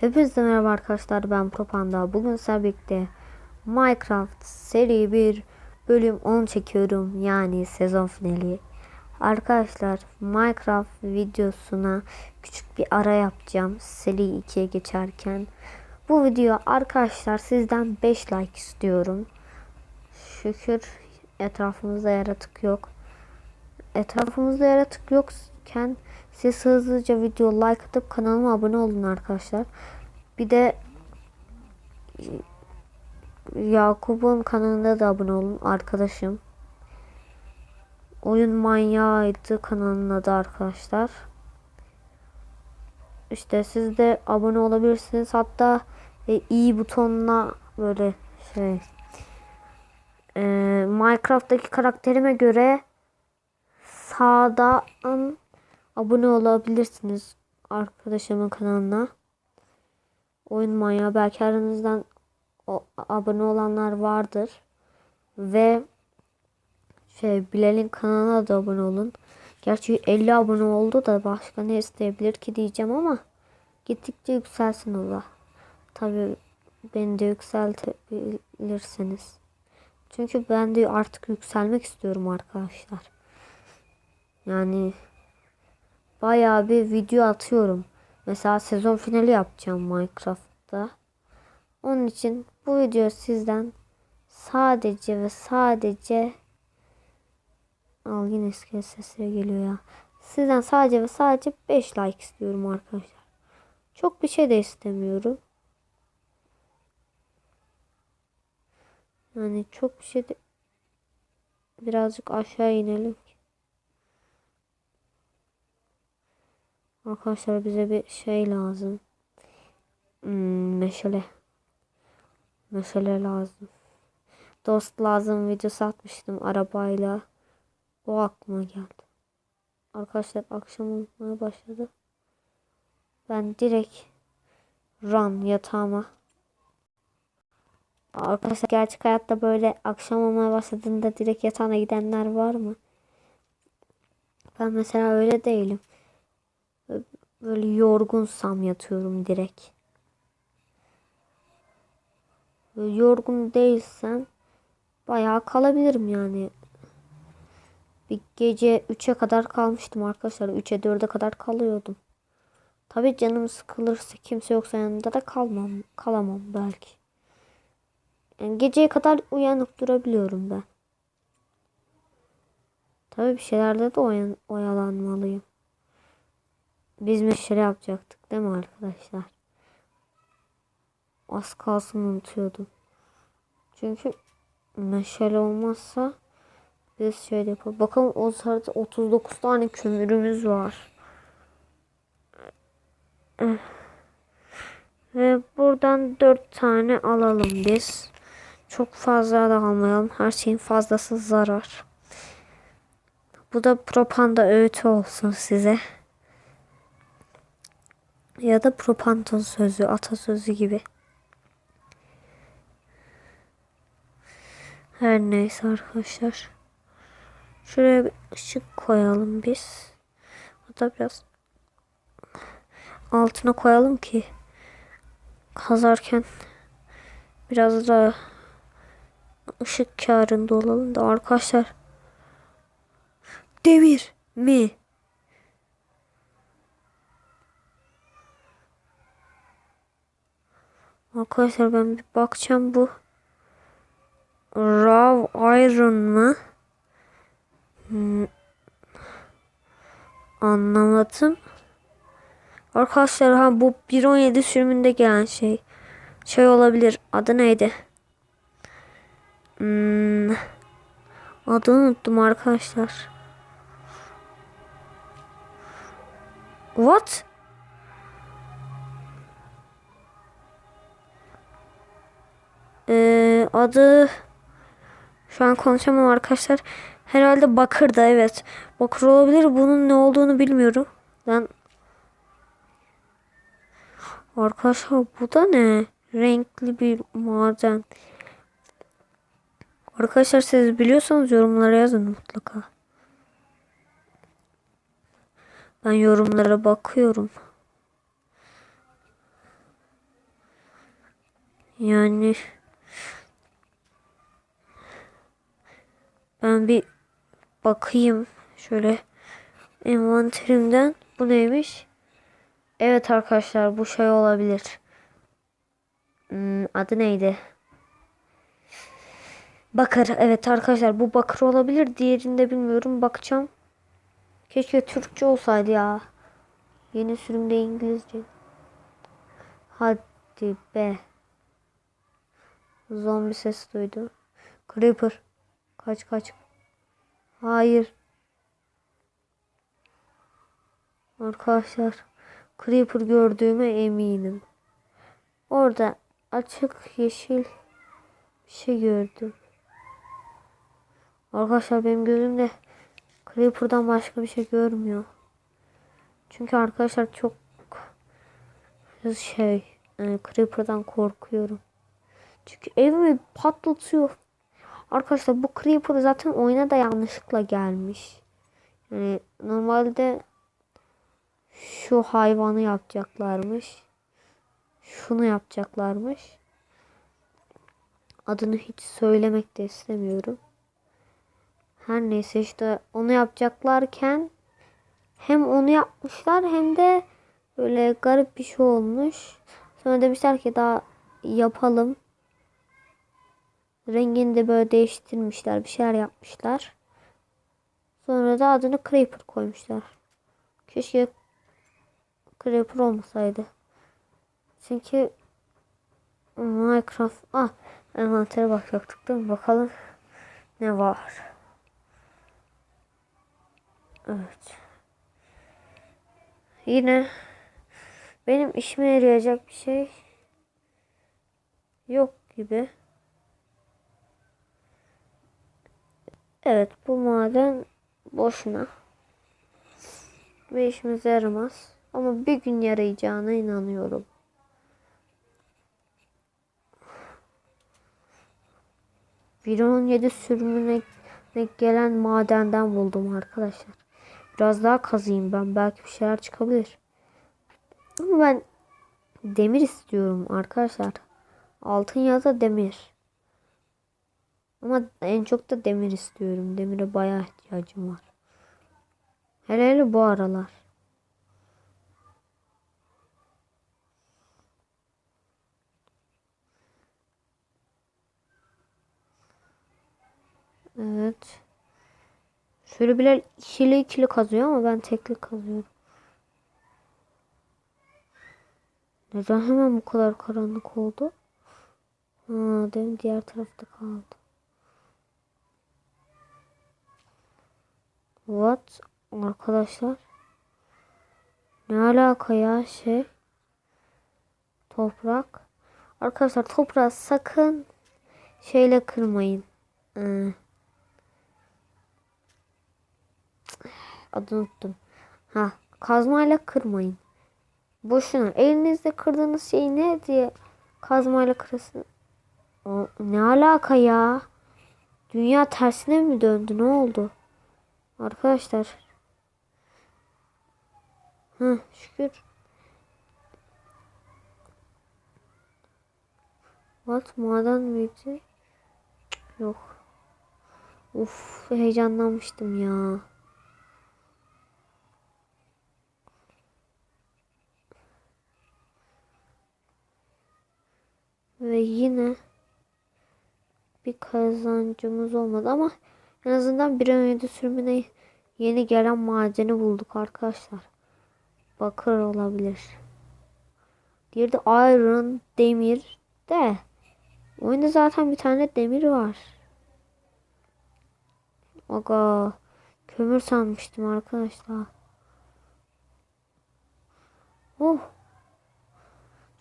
Hepinize merhaba arkadaşlar ben Propanda. Bugün sizlerle birlikte Minecraft seri 1 bölüm 10 çekiyorum. Yani sezon finali. Arkadaşlar Minecraft videosuna küçük bir ara yapacağım. Seri 2'ye geçerken. Bu video arkadaşlar sizden 5 like istiyorum. Şükür etrafımızda yaratık yok. Etrafımızda yaratık yokken siz hızlıca video like atıp kanalıma abone olun arkadaşlar. Bir de Yakup'un kanalında da abone olun arkadaşım. Oyun manyağıydı kanalının adı arkadaşlar. İşte siz de abone olabilirsiniz. Hatta e, i butonuna böyle şey e, Minecraft'taki karakterime göre sağdan abone olabilirsiniz arkadaşımın kanalına. Oyun manyağı belki aranızdan o, abone olanlar vardır. Ve şey Bilal'in kanalına da abone olun. Gerçi 50 abone oldu da başka ne isteyebilir ki diyeceğim ama gittikçe yükselsin o da. Tabii beni de yükseltebilirsiniz. Çünkü ben de artık yükselmek istiyorum arkadaşlar. Yani bayağı bir video atıyorum. Mesela sezon finali yapacağım Minecraft'ta. Onun için bu video sizden sadece ve sadece Al yine eski sesleri geliyor ya. Sizden sadece ve sadece 5 like istiyorum arkadaşlar. Çok bir şey de istemiyorum. Yani çok bir şey de birazcık aşağı inelim. Arkadaşlar bize bir şey lazım. Hmm, meşale. Meşale lazım. Dost lazım videosu atmıştım arabayla. O aklıma geldi. Arkadaşlar akşam olmaya başladı. Ben direkt run yatağıma. Arkadaşlar gerçek hayatta böyle akşam olmaya başladığında direkt yatağına gidenler var mı? Ben mesela öyle değilim. Böyle yorgunsam yatıyorum direkt. Böyle yorgun değilsem bayağı kalabilirim yani. Bir gece 3'e kadar kalmıştım arkadaşlar. 3'e 4'e kadar kalıyordum. Tabii canım sıkılırsa kimse yoksa yanında da kalmam. Kalamam belki. Yani geceye kadar uyanıp durabiliyorum ben. Tabii bir şeylerde de oyalanmalıyım. Biz meşale yapacaktık değil mi arkadaşlar? Az kalsın unutuyordum. Çünkü meşale olmazsa biz şöyle yapalım. Bakalım o sırada 39 tane kömürümüz var. Ve buradan 4 tane alalım biz. Çok fazla da almayalım. Her şeyin fazlası zarar. Bu da propanda öğütü olsun size. Ya da propanton sözü, atasözü gibi. Her neyse arkadaşlar. Şuraya bir ışık koyalım biz. Hatta biraz altına koyalım ki kazarken biraz da ışık karında olalım da arkadaşlar. Demir mi? Arkadaşlar ben bir bakacağım bu Raw Iron mı? Hmm. Anlamadım. Arkadaşlar ha bu 1.17 sürümünde gelen şey. Şey olabilir. Adı neydi? Hmm. Adını unuttum arkadaşlar. What? Ee, adı şu an konuşamam arkadaşlar. Herhalde bakır da evet. Bakır olabilir. Bunun ne olduğunu bilmiyorum. Ben Arkadaşlar bu da ne? Renkli bir maden. Arkadaşlar siz biliyorsanız yorumlara yazın mutlaka. Ben yorumlara bakıyorum. Yani ben bir bakayım şöyle envanterimden. Bu neymiş? Evet arkadaşlar bu şey olabilir. Hmm, adı neydi? Bakır. Evet arkadaşlar bu bakır olabilir. Diğerini de bilmiyorum. Bakacağım. Keşke Türkçe olsaydı ya. Yeni sürümde İngilizce. Hadi be. Zombi sesi duydu. Creeper. Kaç kaç. Hayır. Arkadaşlar. Creeper gördüğüme eminim. Orada açık yeşil bir şey gördüm. Arkadaşlar benim gözümde Creeper'dan başka bir şey görmüyor. Çünkü arkadaşlar çok şey yani Creeper'dan korkuyorum. Çünkü evimi patlatıyor. Arkadaşlar bu Creeper zaten oyuna da yanlışlıkla gelmiş. Yani normalde şu hayvanı yapacaklarmış. Şunu yapacaklarmış. Adını hiç söylemek de istemiyorum. Her neyse işte onu yapacaklarken hem onu yapmışlar hem de böyle garip bir şey olmuş. Sonra demişler ki daha yapalım. Rengini de böyle değiştirmişler. Bir şeyler yapmışlar. Sonra da adını Creeper koymuşlar. Keşke Creeper olmasaydı. Çünkü Minecraft ah envantere bakacaktık değil mi? Bakalım ne var. Evet. Yine benim işime yarayacak bir şey yok gibi. Evet bu maden boşuna. Ve işimize yaramaz. Ama bir gün yarayacağına inanıyorum. Bir on yedi sürümüne gelen madenden buldum arkadaşlar. Biraz daha kazıyım ben. Belki bir şeyler çıkabilir. Ama ben demir istiyorum arkadaşlar. Altın ya da demir. Ama en çok da demir istiyorum. Demire bayağı ihtiyacım var. Hele hele bu aralar. Evet. Şöyle birer ikili ikili kazıyor ama ben tekli kazıyorum. Neden hemen bu kadar karanlık oldu? Ha, diğer tarafta kaldı. What? Arkadaşlar. Ne alaka ya şey? Toprak. Arkadaşlar toprağı sakın şeyle kırmayın. Ee, adını unuttum. Ha, kazmayla kırmayın. Boşuna. Elinizde kırdığınız şey ne diye kazmayla kırasın. O, ne alaka ya? Dünya tersine mi döndü? Ne oldu? Arkadaşlar. Ha, şükür. What? Maden miydi? Yok. Uf, heyecanlanmıştım ya. Ve yine bir kazancımız olmadı ama en azından bir önceki sürümüne yeni gelen madeni bulduk arkadaşlar. Bakır olabilir. Diğeri de iron, demir de. Oyunda zaten bir tane demir var. Aga kömür sanmıştım arkadaşlar. Oh.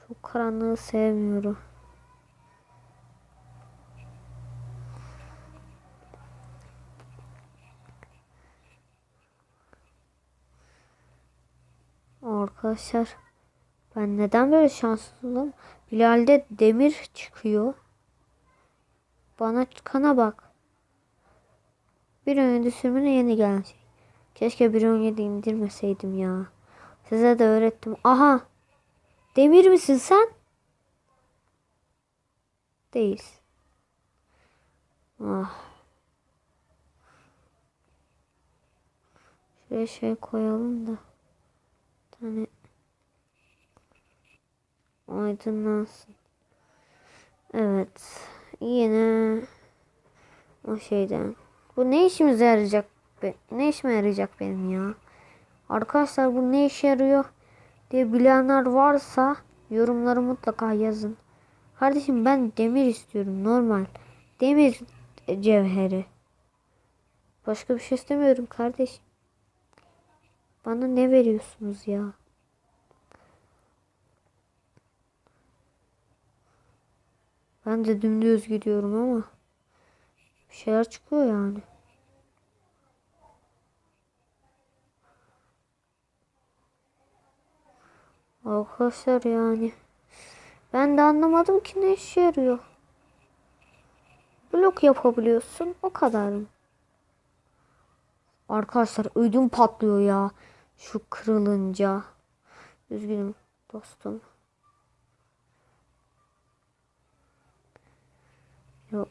Çok karanlığı sevmiyorum. Arkadaşlar ben neden böyle şanssızım? Bilal'de demir çıkıyor. Bana çıkana bak. Bir oyunda sürümüne yeni gelen şey. Keşke bir 17 indirmeseydim ya. Size de öğrettim. Aha. Demir misin sen? değil. Ah. Şuraya şey koyalım da. Bir tane aydınlansın. Evet. Yine o şeyden. Bu ne işimize yarayacak? be- Ne işime yarayacak benim ya? Arkadaşlar bu ne işe yarıyor diye bilenler varsa yorumları mutlaka yazın. Kardeşim ben demir istiyorum normal. Demir cevheri. Başka bir şey istemiyorum kardeşim. Bana ne veriyorsunuz ya? Ben de dümdüz gidiyorum ama bir şeyler çıkıyor yani. Arkadaşlar yani ben de anlamadım ki ne işe yarıyor. Blok yapabiliyorsun o kadar mı? Arkadaşlar ödüm patlıyor ya. Şu kırılınca. Üzgünüm dostum. Ya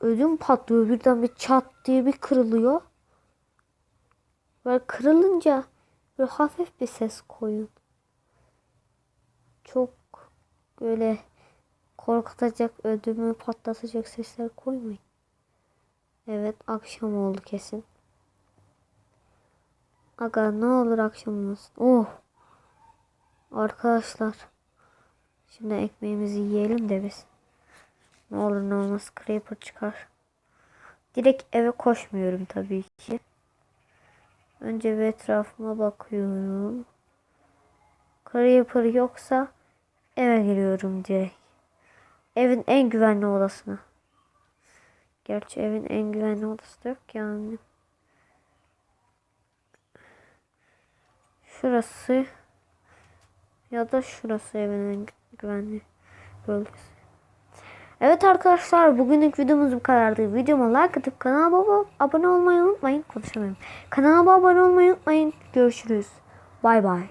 ödüm patlıyor birden bir çat diye bir kırılıyor. Böyle kırılınca böyle hafif bir ses koyun. Çok böyle korkutacak, ödümü patlatacak sesler koymayın. Evet akşam oldu kesin. Aga ne olur akşam olmasın. Oh. Arkadaşlar. Şimdi ekmeğimizi yiyelim de biz. Ne olur ne olmaz creeper çıkar. Direkt eve koşmuyorum tabii ki. Önce bir etrafıma bakıyorum. Creeper yoksa eve giriyorum direkt. Evin en güvenli odasına. Gerçi evin en güvenli odası da yok yani. Şurası ya da şurası evin en güvenli bölgesi. Evet arkadaşlar bugünlük videomuz bu kadardı. Videoma like atıp kanalıma abone olmayı unutmayın. Konuşamıyorum. Kanalıma abone olmayı unutmayın. Görüşürüz. Bay bay.